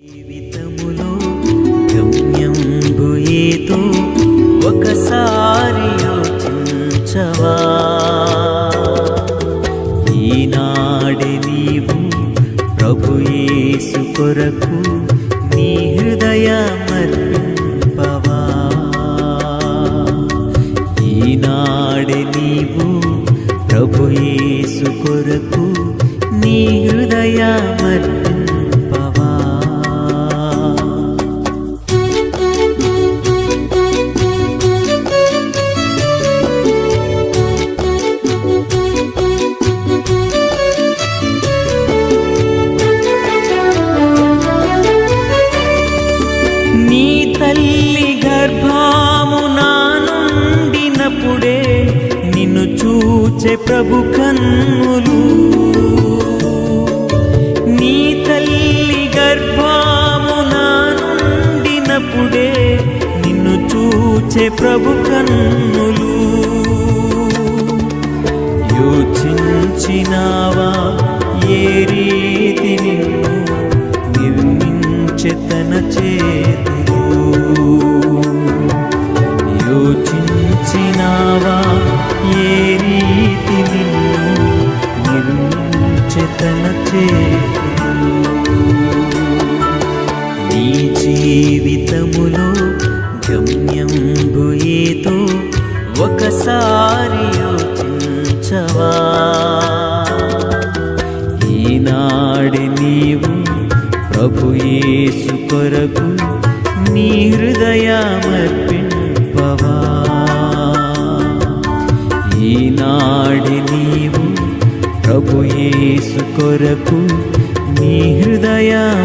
జీవితములో గమ్యంబు ఏదో ఒకసారి యోచించవా ఈనాడే నీవు ప్రభు యేసు కొరకు నీ హృదయమర్పింపవా? ఈనాడే నీవు ప్రభు యేసు కొరకు నీ హృదయమర్పింపవా? తల్లి గర్భామునానుండినప్పుడే నిన్ను చూచే ప్రభు కన్నులు. నీ తల్లి గర్భామునానుండినప్పుడే నిన్ను చూచే ప్రభు కన్నులు. యోచించినావా ఏ రీతి నిన్ను? నిర్మించే తన చేతులు. యోచించినావా ఏ రీతి నిన్ను? చేతులు నీ జీవితములో గమ్యంబు ఏదో ఒకసారి యోచించవా? ఈనాడు నీవు ప్రభు యేసు కొరకు నీ హృదయమర్పింపవా ఈనాడు నీవు ప్రభు యేసు కొరకు నీ హృదయమర్పింపవా